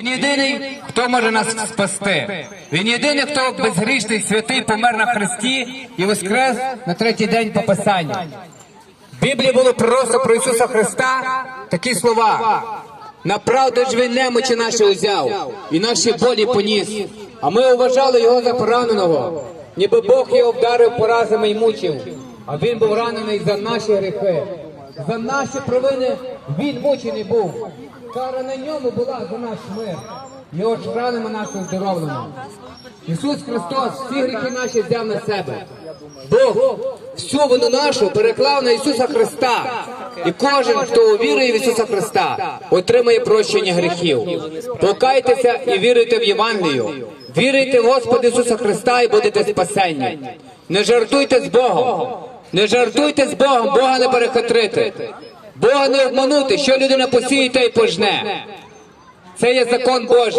Він єдиний, хто може нас спасти. Він єдиний, хто безгрішний святий помер на хресті і воскрес на третій день по Писанню. В Біблії було просто про Ісуса Христа такі слова. Направду ж він немочі наші узяв і наші болі поніс. А ми вважали його за пораненого, ніби Бог його вдарив поразами й мучив. А він був ранений за наші гріхи. За наші провини він мучений був. Кара на ньому була за наш мир. Його ж ранимо нас оздоровлено. Ісус Христос всі гріхи наші взяв на себе. Бог всю вину нашу переклав на Ісуса Христа. І кожен, хто увірує в Ісуса Христа, отримає прощення гріхів. Покайтеся і віруйте в Євангелію. Віруйте в Господа Ісуса Христа і будете спасенні. Не жартуйте з Богом. Не жартуйте з Богом, Бога не перехитрити. Бога не обманути, що людина посіє, те й пожне. Це є закон Божий.